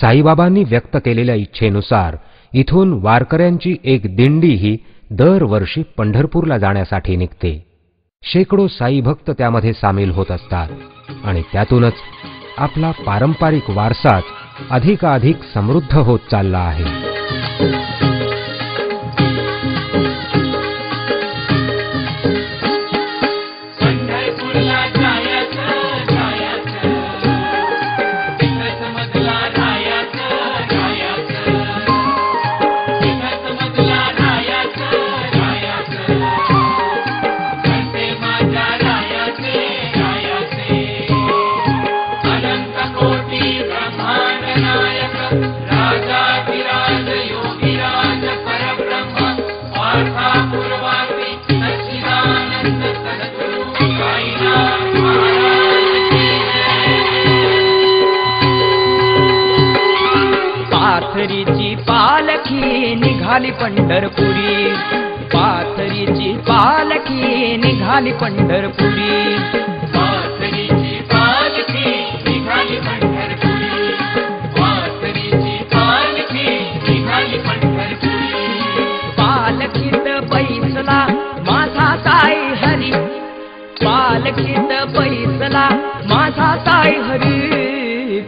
साईबाबांनी व्यक्त केलेल्या इच्छेनुसार इथून वारकऱ्यांची एक दिंडीही दरवर्षी पंढरपूरला जाण्यासाठी निघते. शेकडो साईभक्त त्यामध्ये सामील होत असतात आणि त्यातूनच आपला पारंपरिक वारसाच अधिकाधिक समृद्ध होत चालला आहे. पाथरीची पालखी निघाली पंढरपुरी. पाथरीची पालखी निघाली पंढरपुरी बैसला माझा साई हरी.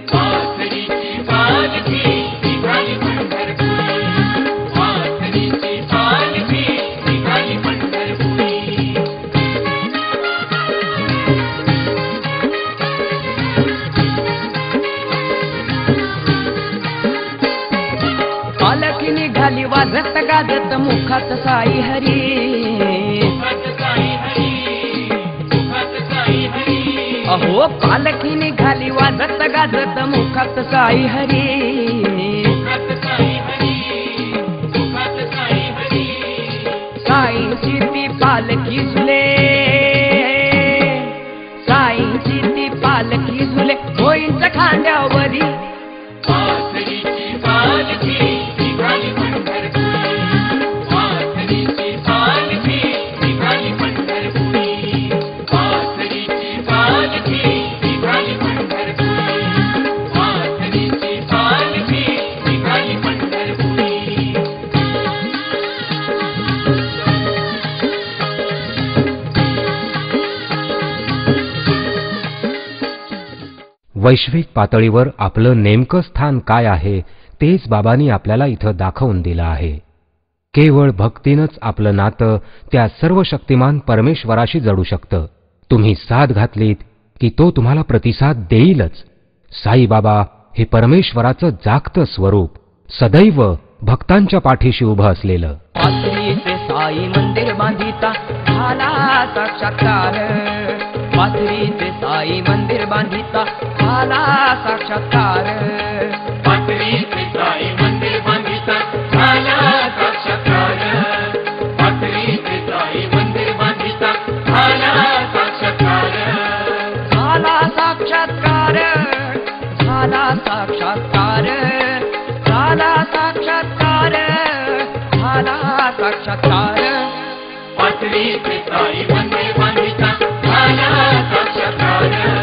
पालखी निघाली वाजत गाजत मुखात साई हरी. अहो पालखी निघाली वाजत गाजत मुखात साई हरी. वैश्विक पातळीवर आपलं नेमकं स्थान काय आहे तेच बाबांनी आपल्याला इथं दाखवून दिलं आहे. केवळ भक्तीनंच आपलं नातं त्या सर्व शक्तिमान परमेश्वराशी जडू शकतं. तुम्ही साथ घातलीत की तो तुम्हाला प्रतिसाद देईलच. साईबाबा हे परमेश्वराचं जागतं स्वरूप सदैव भक्तांच्या पाठीशी उभं असलेलं. साई मंदिर बांधिता झाला साक्षात्कार. पाथरीचे साई मंदिर बांधिता झाला साक्षात्कार. पाथरीचे साई मंदिर बांधिता झाला साक्षात्कार. पाथरीचे साई मंदिर बांधिता झाला साक्षात्कार. झाला साक्षात्कार. झाला साक्षात्कार. झाला साक्षात्कार. झाला साक्षात्कार. पाथरीचे साई मंदिर Prana, Prana, Prana, Prana.